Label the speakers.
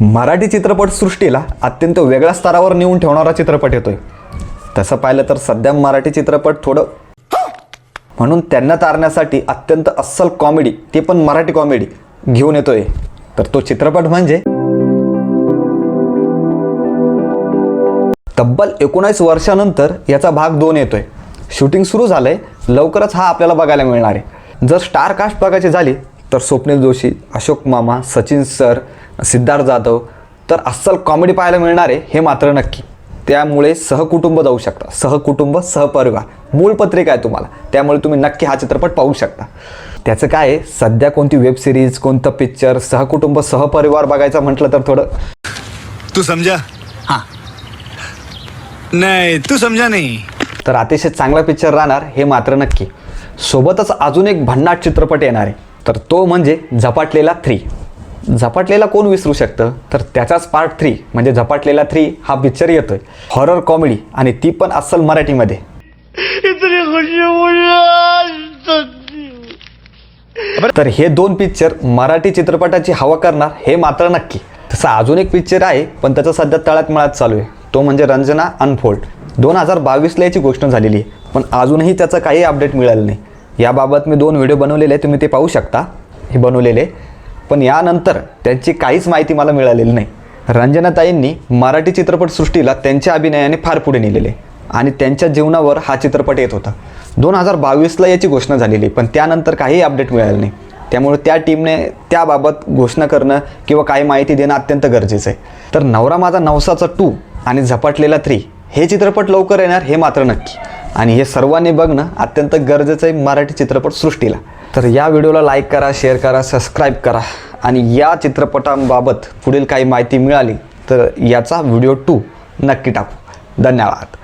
Speaker 1: मराठी चित्रपटसृष्टीला अत्यंत वेगळ्या स्तरावर नेऊन ठेवणारा चित्रपट येतोय. तसं पाहिलं तर सध्या मराठी चित्रपट थोडं म्हणून त्यांना तारण्यासाठी अत्यंत अस्सल कॉमेडी ते पण मराठी कॉमेडी घेऊन येतोय. तर तो चित्रपट म्हणजे तब्बल एकोणीस वर्षानंतर याचा भाग दोन येतोय. शूटिंग सुरू झालंय. लवकरच हा आपल्याला बघायला मिळणार आहे. जर स्टार कास्ट बघायची झाली तर स्वप्नील जोशी अशोक मामा सचिन सर सिद्धार्थ जाधव तर अस्सल कॉमेडी पाहायला मिळणार आहे हे मात्र नक्की. त्यामुळे सहकुटुंब जाऊ शकता. सहकुटुंब सहपरिवार. मूळ पत्रिका आहे तुम्हाला. त्यामुळे तुम्ही नक्की हा चित्रपट पाहू शकता. त्याचं काय आहे? सध्या कोणती वेब सिरीज कोणतं पिक्चर सहकुटुंब सहपरिवार बघायचं म्हटलं तर थोडं
Speaker 2: तू समझा हाँ. नहीं तू समझा नहीं.
Speaker 1: तर अतिशय चांगला पिक्चर राहणार हे मात्र नक्की. सोबतच अजून एक भन्नाट चित्रपट येणार आहे. तर तो म्हणजे झपाटलेला थ्री झपाटलेला कोण विसरू शकतं? तर त्याचाच पार्ट थ्री म्हणजे झपाटलेला थ्री हा पिक्चर येतोय. हॉरर कॉमेडी आणि ती पण अस्सल मराठीमध्ये। तर हे दोन पिक्चर मराठी चित्रपटाची हवा करणार हे मात्र नक्की. तसं अजून एक पिक्चर आहे पण त्याचं सध्या तळात मळात चालू आहे. तो म्हणजे रंजना अनफोल्ड दोन हजार बावीसला याची गोष्ट झालेली आहे पण अजूनही त्याचं काही अपडेट मिळालं नाही. याबाबत मी दोन व्हिडिओ बनवलेले आहे तुम्ही ते पाहू शकता. हे बनवलेले. पण यानंतर त्यांची काहीच माहिती मला मिळालेली नाही. रंजनाताईंनी मराठी चित्रपटसृष्टीला त्यांच्या अभिनयाने फार पुढे नेलेले. आणि त्यांच्या जीवनावर हा चित्रपट येत होता. दोन हजार बावीसला याची घोषणा झालेली पण त्यानंतर काही अपडेट मिळालं नाही. त्यामुळे त्या टीमने त्याबाबत घोषणा करणं किंवा काही माहिती देणं अत्यंत गरजेचं आहे. तर नवरा माझा नवसाचा टू आणि झपाटलेला थ्री हे चित्रपट लवकर येणार हे मात्र नक्की. आणि हे सर्वांनी बघणं अत्यंत गरजेचं आहे मराठी चित्रपट सृष्टीला. तर या व्हिडिओला लाईक करा शेअर करा सबस्क्राईब करा. आणि या चित्रपटांबाबत पुढील काही माहिती मिळाली तर याचा व्हिडिओ टू नक्की टाकू. धन्यवाद.